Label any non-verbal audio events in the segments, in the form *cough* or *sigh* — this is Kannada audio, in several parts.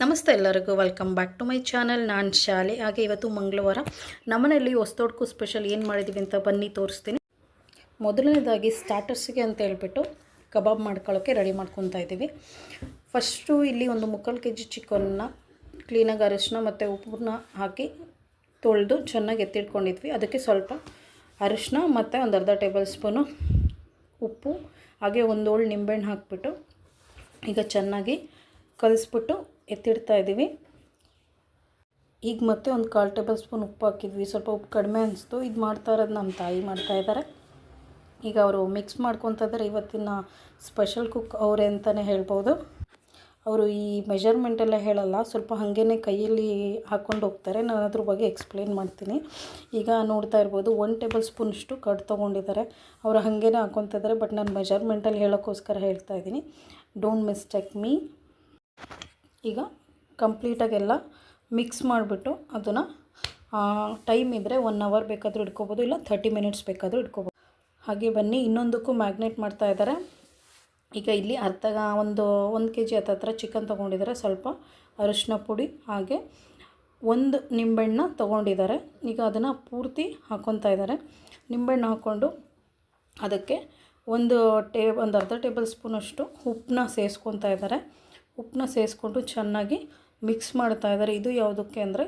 ನಮಸ್ತೆ ಎಲ್ಲರಿಗೂ welcome back to my channel ನಾನು ಶಾಲೆ, ಹಾಗೆ ಇವತ್ತು ಮಂಗಳವಾರ. ನಮ್ಮನೆಯಲ್ಲಿ ಹೊಸದೊಡ್ಕು ಸ್ಪೆಷಲ್ ಏನು ಮಾಡಿದ್ದೀವಿ ಅಂತ ಬನ್ನಿ, ತೋರಿಸ್ತೀನಿ. ಮೊದಲನೇದಾಗಿ ಸ್ಟಾರ್ಟರ್ಸ್ಗೆ ಅಂತ ಹೇಳ್ಬಿಟ್ಟು ಕಬಾಬ್ ಮಾಡ್ಕೊಳ್ಳೋಕ್ಕೆ ರೆಡಿ ಮಾಡ್ಕೊತಾ ಇದ್ದೀವಿ. ಫಸ್ಟು ಇಲ್ಲಿ ಒಂದು ಮುಕ್ಕಾಲು ಕೆ ಜಿ ಚಿಕನ್ನ ಕ್ಲೀನಾಗಿ ಅರಿಶಿನ ಮತ್ತು ಉಪ್ಪನ್ನ ಹಾಕಿ ತೊಳೆದು ಚೆನ್ನಾಗಿ ಎತ್ತಿಟ್ಕೊಂಡಿದ್ವಿ. ಅದಕ್ಕೆ ಸ್ವಲ್ಪ ಅರಿಶಿನ ಮತ್ತು ಒಂದು ಅರ್ಧ ಟೇಬಲ್ ಸ್ಪೂನು ಉಪ್ಪು, ಹಾಗೆ ಒಂದು ಓಳ್ ನಿಂಬೆಹಣ್ಣು ಹಾಕಿಬಿಟ್ಟು ಈಗ ಚೆನ್ನಾಗಿ ಕಲಿಸ್ಬಿಟ್ಟು ಎತ್ತಿಡ್ತಾ ಇದ್ದೀವಿ. ಈಗ ಮತ್ತೆ ಒಂದು ಕಾಲು ಟೇಬಲ್ ಸ್ಪೂನ್ ಉಪ್ಪು ಹಾಕಿದ್ವಿ. ಸ್ವಲ್ಪ ಉಪ್ಪು ಕಡಿಮೆ ಅನಿಸ್ತು. ಇದು ಮಾಡ್ತಾ ಇರೋದು ನಮ್ಮ ತಾಯಿ ಮಾಡ್ತಾ ಇದ್ದಾರೆ ಈಗ ಅವರು ಮಿಕ್ಸ್ ಮಾಡ್ಕೊತಾ ಇದ್ದಾರೆ ಇವತ್ತಿನ ಸ್ಪೆಷಲ್ ಕುಕ್ ಅವರೇ ಅಂತಲೇ ಹೇಳ್ಬೋದು. ಅವರು ಈ ಮೆಜರ್ಮೆಂಟೆಲ್ಲ ಹೇಳಲ್ಲ. ಸ್ವಲ್ಪ ಹಾಗೇ ಕೈಯಲ್ಲಿ ಹಾಕ್ಕೊಂಡು ಹೋಗ್ತಾರೆ. ನಾನು ಅದ್ರ ಬಗ್ಗೆ ಎಕ್ಸ್ಪ್ಲೇನ್ ಮಾಡ್ತೀನಿ. ಈಗ ನೋಡ್ತಾ ಇರ್ಬೋದು ಒನ್ ಟೇಬಲ್ ಸ್ಪೂನಷ್ಟು ಕಟ್ ತೊಗೊಂಡಿದ್ದಾರೆ. ಅವರು ಹಾಗೇ ಹಾಕ್ಕೊತಿದ್ದಾರೆ ಬಟ್ ನಾನು ಮೆಜರ್ಮೆಂಟಲ್ಲಿ ಹೇಳೋಕ್ಕೋಸ್ಕರ ಹೇಳ್ತಾ ಇದ್ದೀನಿ. ಡೋಂಟ್ ಮಿಸ್ಟೇಕ್ ಮೀ ಈಗ ಕಂಪ್ಲೀಟಾಗೆಲ್ಲ ಮಿಕ್ಸ್ ಮಾಡಿಬಿಟ್ಟು ಅದನ್ನು ಟೈಮ್ ಇದ್ದರೆ ಒನ್ ಅವರ್ ಬೇಕಾದರೂ ಇಟ್ಕೋಬೋದು, ಇಲ್ಲ ಥರ್ಟಿ ಮಿನಿಟ್ಸ್ ಬೇಕಾದರೂ ಇಟ್ಕೋಬೋದು. ಹಾಗೆ ಬನ್ನಿ, ಇನ್ನೊಂದಕ್ಕೂ ಮ್ಯಾಗ್ನೇಟ್ ಮಾಡ್ತಾ ಇದ್ದಾರೆ. ಈಗ ಇಲ್ಲಿ ಅರ್ಧ ಒಂದು ಒಂದು ಕೆ ಜಿ ಹತ್ತತ್ರ ಚಿಕನ್ ತೊಗೊಂಡಿದ್ದಾರೆ, ಸ್ವಲ್ಪ ಅರಿಶಿನ ಪುಡಿ, ಹಾಗೆ ಒಂದು ನಿಂಬೆಹಣ್ಣ ತೊಗೊಂಡಿದ್ದಾರೆ. ಈಗ ಅದನ್ನು ಪೂರ್ತಿ ಹಾಕ್ಕೊತಾ ಇದ್ದಾರೆ. ನಿಂಬೆಹಣ್ಣು ಹಾಕ್ಕೊಂಡು ಅದಕ್ಕೆ ಒಂದು ಟೇ ಒಂದು ಅರ್ಧ ಟೇಬಲ್ ಸ್ಪೂನಷ್ಟು ಉಪ್ಪನ್ನ ಸೇರಿಸ್ಕೊತಾ ಇದ್ದಾರೆ. ಉಪ್ಪನ್ನ ಸೇರಿಸ್ಕೊಂಡು ಚೆನ್ನಾಗಿ ಮಿಕ್ಸ್ ಮಾಡ್ತಾ ಇದ್ದಾರೆ. ಇದು ಯಾವುದಕ್ಕೆ ಅಂದರೆ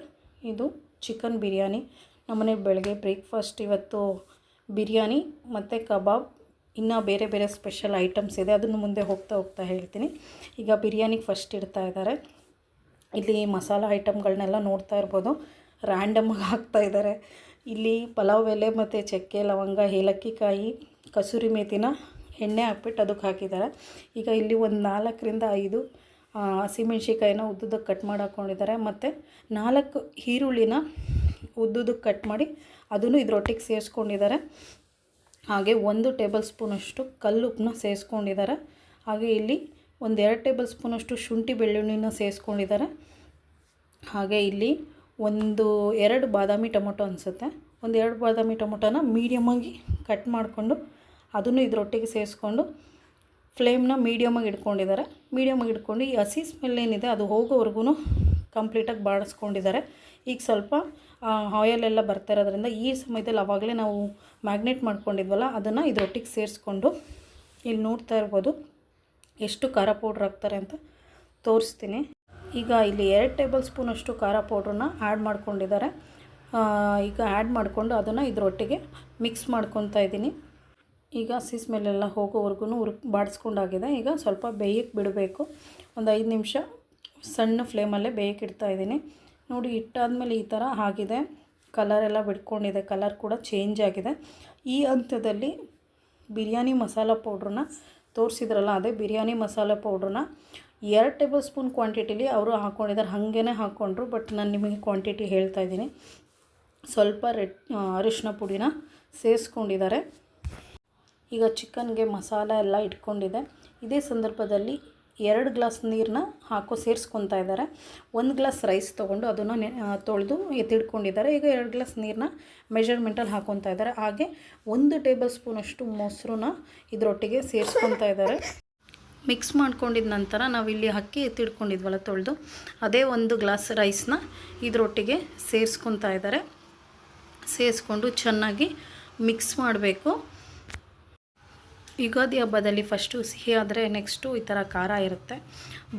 ಇದು ಚಿಕನ್ ಬಿರಿಯಾನಿ. ನಮ್ಮನೆ ಬೆಳಗ್ಗೆ ಬ್ರೇಕ್ಫಾಸ್ಟ್ ಇವತ್ತು ಬಿರಿಯಾನಿ ಮತ್ತು ಕಬಾಬ್, ಇನ್ನು ಬೇರೆ ಬೇರೆ ಸ್ಪೆಷಲ್ ಐಟಮ್ಸ್ ಇದೆ. ಅದನ್ನು ಮುಂದೆ ಹೋಗ್ತಾ ಹೋಗ್ತಾ ಹೇಳ್ತೀನಿ. ಈಗ ಬಿರಿಯಾನಿಗೆ ಫಸ್ಟ್ ಇಡ್ತಾ ಇದ್ದಾರೆ. ಇಲ್ಲಿ ಮಸಾಲ ಐಟಮ್ಗಳನ್ನೆಲ್ಲ ನೋಡ್ತಾ ಇರ್ಬೋದು. ರ್ಯಾಂಡಮಾಗಿ ಹಾಕ್ತಾ ಇದ್ದಾರೆ. ಇಲ್ಲಿ ಪಲಾವ್ ಎಲೆ ಮತ್ತು ಚಕ್ಕೆ, ಲವಂಗ ಏಲಕ್ಕಿ ಕಾಯಿ ಕಸೂರಿ ಮೇತಿನ ಎಣ್ಣೆ ಹಾಕ್ಬಿಟ್ಟು ಅದಕ್ಕೆ ಹಾಕಿದ್ದಾರೆ. ಈಗ ಇಲ್ಲಿ ಒಂದು ನಾಲ್ಕರಿಂದ ಐದು ಹಸಿಮೆಣ್ಸಿಕಾಯಿನ ಉದ್ದುದಕ್ಕೆ ಕಟ್ ಮಾಡಿ ಹಾಕ್ಕೊಂಡಿದ್ದಾರೆ ಮತ್ತು ನಾಲ್ಕು ಈರುಳ್ಳಿನ ಉದ್ದುದಕ್ಕೆ ಕಟ್ ಮಾಡಿ ಅದನ್ನು ಇದರೊಟ್ಟಿಗೆ ಸೇರಿಸ್ಕೊಂಡಿದ್ದಾರೆ. ಹಾಗೆ ಒಂದು ಟೇಬಲ್ ಸ್ಪೂನಷ್ಟು ಕಲ್ಲುಪ್ಪನ್ನ ಸೇರಿಸ್ಕೊಂಡಿದ್ದಾರೆ. ಹಾಗೆ ಇಲ್ಲಿ ಒಂದು ಎರಡು ಟೇಬಲ್ ಸ್ಪೂನಷ್ಟು ಶುಂಠಿ ಬೆಳ್ಳುಳ್ಳಿನ ಸೇರಿಸ್ಕೊಂಡಿದ್ದಾರೆ. ಹಾಗೆ ಇಲ್ಲಿ ಒಂದು ಎರಡು ಬಾದಾಮಿ ಟೊಮೊಟೊ ಅನಿಸುತ್ತೆ. ಒಂದು ಎರಡು ಬಾದಾಮಿ ಟೊಮೊಟೊನ ಮೀಡಿಯಮಾಗಿ ಕಟ್ ಮಾಡಿಕೊಂಡು ಅದನ್ನು ಇದರೊಟ್ಟಿಗೆ ಸೇರಿಸ್ಕೊಂಡು ಫ್ಲೇಮ್ನ ಮೀಡಿಯಮಾಗಿ ಇಟ್ಕೊಂಡಿದ್ದಾರೆ. ಮೀಡಿಯಮಾಗಿ ಇಟ್ಕೊಂಡು ಈ ಹಸಿ ಸ್ಮೆಲ್ ಏನಿದೆ ಅದು ಹೋಗೋವರೆಗೂ ಕಂಪ್ಲೀಟಾಗಿ ಬಾಡಿಸ್ಕೊಂಡಿದ್ದಾರೆ. ಈಗ ಸ್ವಲ್ಪ ಆಯಲೆಲ್ಲ ಬರ್ತಾ ಇರೋದ್ರಿಂದ ಈ ಸಮಯದಲ್ಲಿ ಆವಾಗಲೇ ನಾವು ಮ್ಯಾಗ್ನೇಟ್ ಮಾಡ್ಕೊಂಡಿದ್ವಲ್ಲ, ಅದನ್ನು ಇದರೊಟ್ಟಿಗೆ ಸೇರಿಸ್ಕೊಂಡು ಇಲ್ಲಿ ನೋಡ್ತಾ ಇರ್ಬೋದು. ಎಷ್ಟು ಖಾರ ಪೌಡ್ರ್ ಹಾಕ್ತಾರೆ ಅಂತ ತೋರಿಸ್ತೀನಿ. ಈಗ ಇಲ್ಲಿ ಎರಡು ಟೇಬಲ್ ಸ್ಪೂನ್ ಅಷ್ಟು ಖಾರ ಪೌಡ್ರನ್ನ ಆ್ಯಡ್ ಮಾಡ್ಕೊಂಡಿದ್ದಾರೆ. ಈಗ ಆ್ಯಡ್ ಮಾಡಿಕೊಂಡು ಅದನ್ನು ಇದರೊಟ್ಟಿಗೆ ಮಿಕ್ಸ್ ಮಾಡ್ಕೊತಾ ಇದ್ದೀನಿ. ಈಗ ಹಸಿ ಸ್ಮೆಲ್ಲೆಲ್ಲ ಹೋಗೋವರೆಗೂ ಹುರ್ಕ್ ಬಾಡಿಸ್ಕೊಂಡಾಗಿದೆ. ಈಗ ಸ್ವಲ್ಪ ಬೇಯಕ್ಕೆ ಬಿಡಬೇಕು. ಒಂದು ಐದು ನಿಮಿಷ ಸಣ್ಣ ಫ್ಲೇಮಲ್ಲೇ ಬೇಯಕ್ಕೆ ಇಡ್ತಾ ಇದ್ದೀನಿ. ನೋಡಿ, ಇಟ್ಟಾದಮೇಲೆ ಈ ಥರ ಆಗಿದೆ. ಕಲರೆಲ್ಲ ಬಿಡ್ಕೊಂಡಿದೆ ಕಲರ್ ಕೂಡ ಚೇಂಜ್ ಆಗಿದೆ. ಈ ಹಂತದಲ್ಲಿ ಬಿರಿಯಾನಿ ಮಸಾಲ ಪೌಡ್ರನ್ನ ತೋರಿಸಿದ್ರಲ್ಲ, ಅದೇ ಬಿರಿಯಾನಿ ಮಸಾಲ ಪೌಡ್ರನ್ನ ಎರಡು ಟೇಬಲ್ ಸ್ಪೂನ್ ಕ್ವಾಂಟಿಟಿಲಿ ಅವರು ಹಾಕ್ಕೊಂಡಿದ್ದಾರೆ ಹಾಗೇ ಹಾಕ್ಕೊಂಡ್ರು, ಬಟ್ ನಾನು ನಿಮಗೆ ಕ್ವಾಂಟಿಟಿ ಹೇಳ್ತಾ ಇದ್ದೀನಿ. ಸ್ವಲ್ಪ ರೆಡ್ ಅರಿಶಿನ ಪುಡಿನ ಸೇರಿಸ್ಕೊಂಡಿದ್ದಾರೆ. ಈಗ ಚಿಕನ್ಗೆ ಮಸಾಲ ಎಲ್ಲ ಇಟ್ಕೊಂಡಿದೆ. ಇದೇ ಸಂದರ್ಭದಲ್ಲಿ ಎರಡು ಗ್ಲಾಸ್ ನೀರನ್ನ ಹಾಕೋ ಸೇರಿಸ್ಕೊತಾ ಇದ್ದಾರೆ. ಒಂದು ಗ್ಲಾಸ್ ರೈಸ್ ತೊಗೊಂಡು ಅದನ್ನು ನೆ ತೊಳೆದು ಎತ್ತಿಡ್ಕೊಂಡಿದ್ದಾರೆ ಈಗ ಎರಡು ಗ್ಲಾಸ್ ನೀರನ್ನ ಮೆಷರ್ಮೆಂಟಲ್ಲಿ ಹಾಕೊತಾ ಇದ್ದಾರೆ. ಹಾಗೆ ಒಂದು ಟೇಬಲ್ ಸ್ಪೂನಷ್ಟು ಮೊಸರನ್ನ ಇದರೊಟ್ಟಿಗೆ ಸೇರಿಸ್ಕೊತಾ ಇದ್ದಾರೆ. ಮಿಕ್ಸ್ ಮಾಡ್ಕೊಂಡಿದ ನಂತರ ನಾವಿಲ್ಲಿ ಅಕ್ಕಿ ಎತ್ತಿಡ್ಕೊಂಡಿದ್ವಲ್ಲ ತೊಳೆದು, ಅದೇ ಒಂದು ಗ್ಲಾಸ್ ರೈಸ್ನ ಇದರೊಟ್ಟಿಗೆ ಸೇರಿಸ್ಕೊತಾ ಇದ್ದಾರೆ. ಸೇರಿಸ್ಕೊಂಡು ಚೆನ್ನಾಗಿ ಮಿಕ್ಸ್ ಮಾಡಬೇಕು. ಯುಗಾದಿ ಹಬ್ಬದಲ್ಲಿ ಫಸ್ಟು ಸಿಹಿ ಆದರೆ ನೆಕ್ಸ್ಟು ಈ ಥರ ಖಾರ ಇರುತ್ತೆ.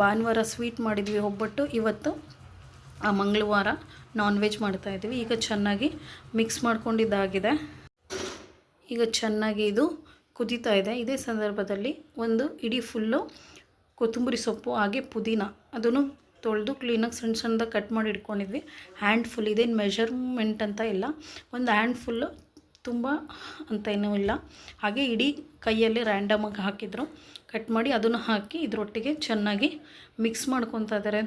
ಭಾನುವಾರ ಸ್ವೀಟ್ ಮಾಡಿದ್ವಿ ಒಬ್ಬಟ್ಟು, ಇವತ್ತು ಆ ಮಂಗಳವಾರ ನಾನ್ ವೆಜ್ ಮಾಡ್ತಾಯಿದ್ವಿ ಈಗ ಚೆನ್ನಾಗಿ ಮಿಕ್ಸ್ ಮಾಡ್ಕೊಂಡಿದ್ದಾಗಿದೆ ಈಗ ಚೆನ್ನಾಗಿ ಇದು ಕುದೀತಾ ಇದೆ. ಇದೇ ಸಂದರ್ಭದಲ್ಲಿ ಒಂದು ಇಡೀ ಫುಲ್ಲು ಕೊತ್ತಂಬರಿ ಸೊಪ್ಪು, ಹಾಗೆ ಪುದೀನ ಅದನ್ನು ತೊಳೆದು ಕ್ಲೀನಾಗಿ ಸಣ್ಣ ಸಣ್ಣದಾಗಿ ಕಟ್ ಮಾಡಿ ಇಟ್ಕೊಂಡಿದ್ವಿ. ಹ್ಯಾಂಡ್ ಫುಲ್ ಇದೇನು ಮೆಷರ್ಮೆಂಟ್ ಅಂತ ಇಲ್ಲ. ಒಂದು ಹ್ಯಾಂಡ್ ಫುಲ್ಲು ತುಂಬ ಅಂತ ಏನೂ ಇಲ್ಲ. ಹಾಗೆ ಇಡೀ ಕೈಯಲ್ಲಿ ರ್ಯಾಂಡಮಾಗಿ ಹಾಕಿದ್ರು. ಕಟ್ ಮಾಡಿ ಅದನ್ನು ಹಾಕಿ ಇದರೊಟ್ಟಿಗೆ ಚೆನ್ನಾಗಿ ಮಿಕ್ಸ್ ಮಾಡ್ಕೊತಾ ಇದ್ದಾರೆ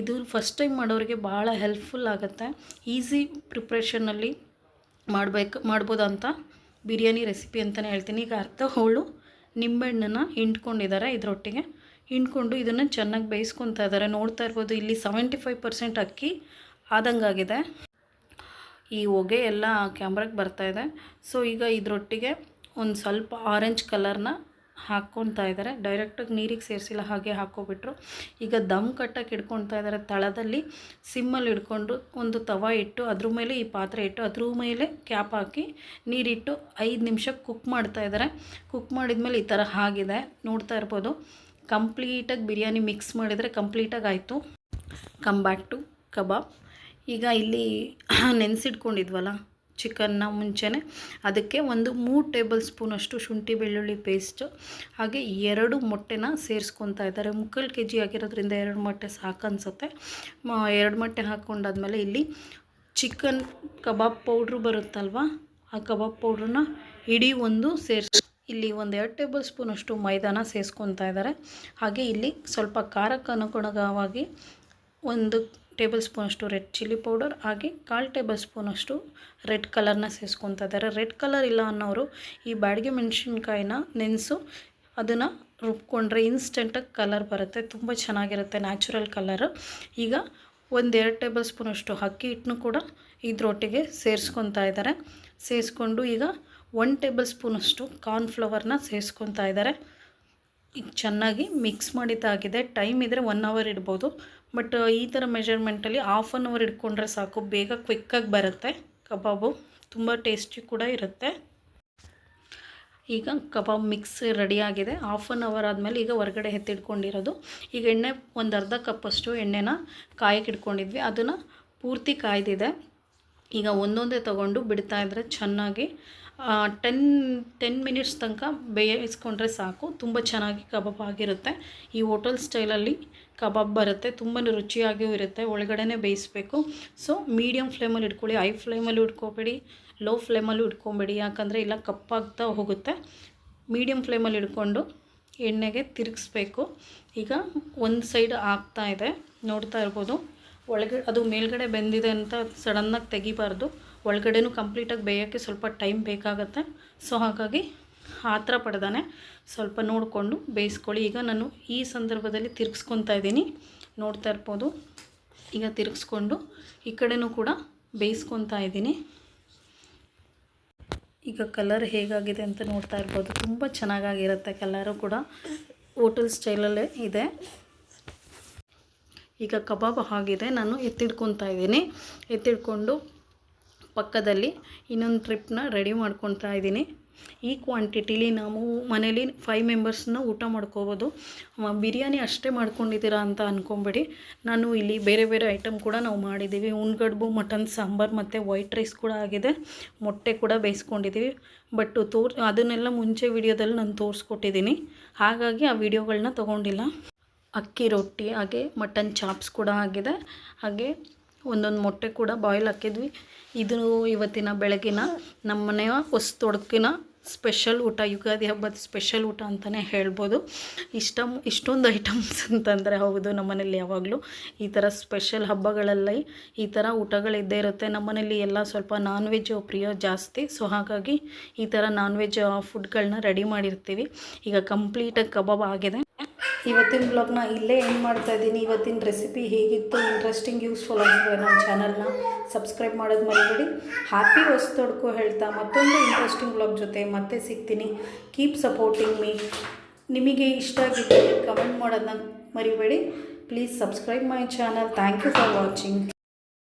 ಇದು ಫಸ್ಟ್ ಟೈಮ್ ಮಾಡೋರಿಗೆ ಭಾಳ ಹೆಲ್ಪ್ಫುಲ್ ಆಗುತ್ತೆ. ಈಸಿ ಪ್ರಿಪ್ರೇಷನಲ್ಲಿ ಮಾಡಬೇಕು, ಮಾಡ್ಬೋದು ಅಂತ ಬಿರಿಯಾನಿ ರೆಸಿಪಿ ಅಂತಲೇ ಹೇಳ್ತೀನಿ. ಈಗ ಅರ್ಧ ಹೋಳು ನಿಂಬೆಹಣ್ಣನ್ನು ಹಿಂಡ್ಕೊಂಡಿದ್ದಾರೆ ಇದರೊಟ್ಟಿಗೆ. ಹಿಂಡ್ಕೊಂಡು ಇದನ್ನು ಚೆನ್ನಾಗಿ ಬೇಯಿಸ್ಕೊತಾ ಇದ್ದಾರೆ ನೋಡ್ತಾ ಇರ್ಬೋದು, ಇಲ್ಲಿ ಸೆವೆಂಟಿ ಫೈವ್ ಪರ್ಸೆಂಟ್ ಅಕ್ಕಿ ಆದಂಗಾಗಿದೆ. ಈ ಹೊಗೆ ಎಲ್ಲ ಕ್ಯಾಮ್ರಾಗೆ ಬರ್ತಾಯಿದೆ ಸೊ ಈಗ ಇದರೊಟ್ಟಿಗೆ ಒಂದು ಸ್ವಲ್ಪ ಆರೆಂಜ್ ಕಲರ್ನ ಹಾಕ್ಕೊತಾ ಇದ್ದಾರೆ ಡೈರೆಕ್ಟಾಗಿ ನೀರಿಗೆ ಸೇರಿಸಿಲ್ಲ ಹಾಗೆ ಹಾಕ್ಕೊಬಿಟ್ರು. ಈಗ ದಮ್ ಕಟ್ಟಕ್ಕೆ ಇಟ್ಕೊತಾ ಇದ್ದಾರೆ ತಳದಲ್ಲಿ ಸಿಮ್ಮಲ್ಲಿ ಇಟ್ಕೊಂಡು ಒಂದು ತವ ಇಟ್ಟು ಅದ್ರ ಮೇಲೆ ಈ ಪಾತ್ರೆ ಇಟ್ಟು ಅದ್ರ ಮೇಲೆ ಕ್ಯಾಪ್ ಹಾಕಿ ನೀರಿಟ್ಟು ಐದು ನಿಮಿಷ ಕುಕ್ ಮಾಡ್ತಾ ಇದ್ದಾರೆ ಕುಕ್ ಮಾಡಿದ್ಮೇಲೆ ಈ ಥರ ಆಗಿದೆ. ನೋಡ್ತಾ ಇರ್ಬೋದು. ಕಂಪ್ಲೀಟಾಗಿ ಬಿರಿಯಾನಿ ಮಿಕ್ಸ್ ಮಾಡಿದರೆ ಕಂಪ್ಲೀಟಾಗಿ ಆಯಿತು. ಕಮ್ ಬ್ಯಾಕ್ ಟು ಕಬಾಬ್ ಈಗ ಇಲ್ಲಿ *clears throat* ನೆನೆಸಿಟ್ಕೊಂಡಿದ್ವಲ್ಲ ಚಿಕನ್ನ ಮುಂಚೆನೇ, ಅದಕ್ಕೆ ಒಂದು ಮೂರು ಟೇಬಲ್ ಸ್ಪೂನಷ್ಟು ಶುಂಠಿ ಬೆಳ್ಳುಳ್ಳಿ ಪೇಸ್ಟು, ಹಾಗೆ ಎರಡು ಮೊಟ್ಟೆನ ಸೇರಿಸ್ಕೊತಾ ಇದ್ದಾರೆ. ಮುಕ್ಕಾಲು ಕೆ ಜಿ ಆಗಿರೋದ್ರಿಂದ ಎರಡು ಮೊಟ್ಟೆ ಸಾಕು ಅನಿಸುತ್ತೆ. ಎರಡು ಮೊಟ್ಟೆ ಹಾಕ್ಕೊಂಡಾದ್ಮೇಲೆ ಇಲ್ಲಿ ಚಿಕನ್ ಕಬಾಬ್ ಪೌಡ್ರು ಬರುತ್ತಲ್ವ, ಆ ಕಬಾಬ್ ಪೌಡ್ರನ್ನ ಇಡೀ ಒಂದು ಸೇರ್ಸಿ, ಇಲ್ಲಿ ಒಂದು ಎರಡು ಟೇಬಲ್ ಸ್ಪೂನಷ್ಟು ಮೈದಾನ ಸೇರಿಸ್ಕೊತಾ ಇದ್ದಾರೆ. ಹಾಗೆ ಇಲ್ಲಿ ಸ್ವಲ್ಪ ಖಾರಕ್ಕೆ ಅನುಗುಣವಾಗಿ ಒಂದು ಟೇಬಲ್ ಸ್ಪೂನಷ್ಟು ರೆಡ್ ಚಿಲ್ಲಿ ಪೌಡರ್, ಹಾಗೆ ಕಾಲು ಟೇಬಲ್ ಸ್ಪೂನಷ್ಟು ರೆಡ್ ಕಲರ್ನ ಸೇರಿಸ್ಕೊತಾ ಇದ್ದಾರೆ. ರೆಡ್ ಕಲರ್ ಇಲ್ಲ ಅನ್ನೋರು ಈ ಬ್ಯಾಡಿಗೆ ಮೆಣಸಿನ್ಕಾಯಿನ ನೆನೆಸು ಅದನ್ನು ರುಬ್ಕೊಂಡ್ರೆ ಇನ್ಸ್ಟೆಂಟಾಗಿ ಕಲರ್ ಬರುತ್ತೆ. ತುಂಬ ಚೆನ್ನಾಗಿರುತ್ತೆ ನ್ಯಾಚುರಲ್ ಕಲರ್ ಈಗ ಒಂದೆರಡು ಟೇಬಲ್ ಸ್ಪೂನಷ್ಟು ಅಕ್ಕಿ ಹಿಟ್ಟನ್ನು ಕೂಡ ಇದ್ರೊಟ್ಟಿಗೆ ಸೇರಿಸ್ಕೊತಾ ಇದ್ದಾರೆ. ಸೇರಿಸ್ಕೊಂಡು ಈಗ ಒನ್ ಟೇಬಲ್ ಸ್ಪೂನಷ್ಟು ಕಾರ್ನ್ಫ್ಲವರ್ನ ಸೇರಿಸ್ಕೊತಾ ಇದ್ದಾರೆ. ಈಗ ಚೆನ್ನಾಗಿ ಮಿಕ್ಸ್ ಮಾಡಿದ್ದಾಗಿದೆ. ಟೈಮ್ ಇದ್ದರೆ ಒನ್ ಅವರ್ ಇಡ್ಬೋದು. ಬಟ್ ಈ ಥರ ಮೆಜರ್ಮೆಂಟಲ್ಲಿ ಹಾಫ್ ಆನ್ ಅವರ್ ಇಟ್ಕೊಂಡ್ರೆ ಸಾಕು. ಬೇಗ ಕ್ವಿಕ್ಕಾಗಿ ಬರುತ್ತೆ. ಕಬಾಬು ತುಂಬ ಟೇಸ್ಟಿ ಕೂಡ ಇರುತ್ತೆ. ಈಗ ಕಬಾಬ್ ಮಿಕ್ಸ್ ರೆಡಿಯಾಗಿದೆ ಹಾಫ್ ಆನ್ ಅವರ್ ಆದಮೇಲೆ ಈಗ ಹೊರಗಡೆ ಎತ್ತಿಟ್ಕೊಂಡಿರೋದು. ಈಗ ಎಣ್ಣೆ, ಒಂದು ಅರ್ಧ ಕಪ್ಪಷ್ಟು ಎಣ್ಣೆನ ಕಾಯಕ್ಕೆ ಇಟ್ಕೊಂಡಿದ್ವಿ. ಅದನ್ನು ಪೂರ್ತಿ ಕಾಯ್ದಿದೆ. ಈಗ ಒಂದೊಂದೇ ತೊಗೊಂಡು ಬಿಡ್ತಾಯಿದ್ರೆ ಚೆನ್ನಾಗಿ ಟೆನ್ ಟೆನ್ ಮಿನಿಟ್ಸ್ ತನಕ ಬೇಯಿಸ್ಕೊಂಡ್ರೆ ಸಾಕು. ತುಂಬ ಚೆನ್ನಾಗಿ ಕಬಾಬ್ ಆಗಿರುತ್ತೆ. ಈ ಹೋಟೆಲ್ ಸ್ಟೈಲಲ್ಲಿ ಕಬಾಬ್ ಬರುತ್ತೆ. ತುಂಬಾ ರುಚಿಯಾಗಿಯೂ ಇರುತ್ತೆ. ಒಳಗಡೆ ಬೇಯಿಸ್ಬೇಕು. ಸೊ ಮೀಡಿಯಮ್ ಫ್ಲೇಮಲ್ಲಿ ಇಟ್ಕೊಳ್ಳಿ. ಹೈ ಫ್ಲೇಮಲ್ಲಿ ಇಟ್ಕೋಬೇಡಿ. ಲೋ ಫ್ಲೇಮಲ್ಲೂ ಇಟ್ಕೊಬೇಡಿ. ಯಾಕಂದರೆ ಇಲ್ಲ ಕಪ್ಪಾಗ್ತಾ ಹೋಗುತ್ತೆ. ಮೀಡಿಯಮ್ ಫ್ಲೇಮಲ್ಲಿ ಇಟ್ಕೊಂಡು ಎಣ್ಣೆಗೆ ತಿರುಗಿಸ್ಬೇಕು. ಈಗ ಒಂದು ಸೈಡ್ ಆಗ್ತಾ ಇದೆ. ನೋಡ್ತಾ ಇರ್ಬೋದು. ಒಳಗೆ ಅದು ಮೇಲ್ಗಡೆ ಬೆಂದಿದೆ ಅಂತ ಸಡನ್ನಾಗಿ ತೆಗಿಬಾರ್ದು. ಒಳಗಡೆನೂ ಕಂಪ್ಲೀಟಾಗಿ ಬೇಯೋಕ್ಕೆ ಸ್ವಲ್ಪ ಟೈಮ್ ಬೇಕಾಗತ್ತೆ. ಸೊ ಹಾಗಾಗಿ ಆ ಥರ ಪಡ್ದಾನೆ. ಸ್ವಲ್ಪ ನೋಡಿಕೊಂಡು ಬೇಯಿಸ್ಕೊಳ್ಳಿ. ಈಗ ನಾನು ಈ ಸಂದರ್ಭದಲ್ಲಿ ತಿರ್ಗಿಸ್ಕೊತಾ ಇದ್ದೀನಿ. ನೋಡ್ತಾ ಇರ್ಬೋದು. ಈಗ ತಿರುಗಿಸ್ಕೊಂಡು ಈ ಕಡೆನೂ ಕೂಡ ಬೇಯಿಸ್ಕೊತಾ ಇದ್ದೀನಿ. ಈಗ ಕಲರ್ ಹೇಗಾಗಿದೆ ಅಂತ ನೋಡ್ತಾ ಇರ್ಬೋದು. ತುಂಬ ಚೆನ್ನಾಗಾಗಿರುತ್ತೆ ಕಲರು ಕೂಡ. ಹೋಟೆಲ್ ಸ್ಟೈಲಲ್ಲೇ ಇದೆ. ಈಗ ಕಬಾಬ್ ಆಗಿದೆ. ನಾನು ಎತ್ತಿಡ್ಕೊತಾ ಇದ್ದೀನಿ. ಎತ್ತಿಡ್ಕೊಂಡು ಪಕ್ಕದಲ್ಲಿ ಇನ್ನೊಂದು ಟ್ರಿಪ್ನ ರೆಡಿ ಮಾಡ್ಕೊತಾ ಇದ್ದೀನಿ. ಈ ಕ್ವಾಂಟಿಟಿಲಿ ನಾವು ಮನೇಲಿ ಫೈವ್ ಮೆಂಬರ್ಸ್ನ ಊಟ ಮಾಡ್ಕೋಬೋದು. ಬಿರಿಯಾನಿ ಅಷ್ಟೇ ಮಾಡ್ಕೊಂಡಿದ್ದೀರಾ ಅಂತ ಅಂದ್ಕೊಂಬೇಡಿ ನಾನು ಇಲ್ಲಿ ಬೇರೆ ಬೇರೆ ಐಟಮ್ ಕೂಡ ನಾವು ಮಾಡಿದ್ದೀವಿ. ಉಣ್ಗಡ್ಬು, ಮಟನ್, ಸಾಂಬಾರು ಮತ್ತು ವೈಟ್ ರೈಸ್ ಕೂಡ ಆಗಿದೆ. ಮೊಟ್ಟೆ ಕೂಡ ಬೇಯಿಸ್ಕೊಂಡಿದ್ದೀವಿ. ಬಟ್ ತೋರ್, ಅದನ್ನೆಲ್ಲ ಮುಂಚೆ ವಿಡಿಯೋದಲ್ಲಿ ನಾನು ತೋರಿಸ್ಕೊಟ್ಟಿದ್ದೀನಿ. ಹಾಗಾಗಿ ಆ ವಿಡಿಯೋಗಳನ್ನ ತೊಗೊಂಡಿಲ್ಲ. ಅಕ್ಕಿ ರೊಟ್ಟಿ, ಹಾಗೆ ಮಟನ್ ಚಾಪ್ಸ್ ಕೂಡ ಆಗಿದೆ. ಹಾಗೆ ಒಂದೊಂದು ಮೊಟ್ಟೆ ಕೂಡ ಬಾಯ್ಲ್ ಹಾಕಿದ್ವಿ. ಇದು ಇವತ್ತಿನ ಬೆಳಗಿನ ನಮ್ಮ ಮನೆಯ ಹೊಸ್ತೊಡಕಿನ ಸ್ಪೆಷಲ್ ಊಟ, ಯುಗಾದಿ ಹಬ್ಬದ ಸ್ಪೆಷಲ್ ಊಟ ಅಂತಲೇ ಹೇಳ್ಬೋದು. ಇಷ್ಟ ಇಷ್ಟೊಂದು ಐಟಮ್ಸ್ ಅಂತಂದರೆ ಹೌದು ನಮ್ಮನೇಲಿ ಯಾವಾಗಲೂ ಈ ಥರ ಸ್ಪೆಷಲ್ ಹಬ್ಬಗಳಲ್ಲಿ ಈ ಥರ ಊಟಗಳಿದ್ದೇ ಇರುತ್ತೆ. ನಮ್ಮನೇಲಿ ಎಲ್ಲ ಸ್ವಲ್ಪ ನಾನ್ ವೆಜ್ ಪ್ರಿಯ ಜಾಸ್ತಿ. ಸೊ ಹಾಗಾಗಿ ಈ ಥರ ನಾನ್ ವೆಜ್ ಫುಡ್ಗಳನ್ನ ರೆಡಿ ಮಾಡಿರ್ತೀವಿ. ಈಗ ಕಂಪ್ಲೀಟಾಗಿ ಕಬಾಬ್ ಆಗಿದೆ. ಇವತ್ತಿನ ಬ್ಲಾಗ್ನ ಇಲ್ಲೇ ಏನು ಮಾಡ್ತಾ ಇದ್ದೀನಿ. ಇವತ್ತಿನ ರೆಸಿಪಿ ಹೇಗಿತ್ತು? ಇಂಟ್ರೆಸ್ಟಿಂಗ್ ಯೂಸ್ಫುಲ್ ಆಗಿದ್ರೆ ನಮ್ಮ ಚಾನಲ್ನ ಸಬ್ಸ್ಕ್ರೈಬ್ ಮಾಡೋದು ಮರಿಬೇಡಿ. ಹ್ಯಾಪಿ ಹೊಸ ತೊಡ್ಕೊ ಹೇಳ್ತಾ ಮತ್ತೊಂದು ಇಂಟ್ರೆಸ್ಟಿಂಗ್ ಬ್ಲಾಗ್ ಜೊತೆ ಮತ್ತೆ ಸಿಗ್ತೀನಿ. ಕೀಪ್ ಸಪೋರ್ಟಿಂಗ್ ಮೀ ನಿಮಗೆ ಇಷ್ಟ ಆಗಿದ್ದರೆ ಕಮೆಂಟ್ ಮಾಡೋದನ್ನ ಮರಿಬೇಡಿ. Please subscribe my channel thank you for watching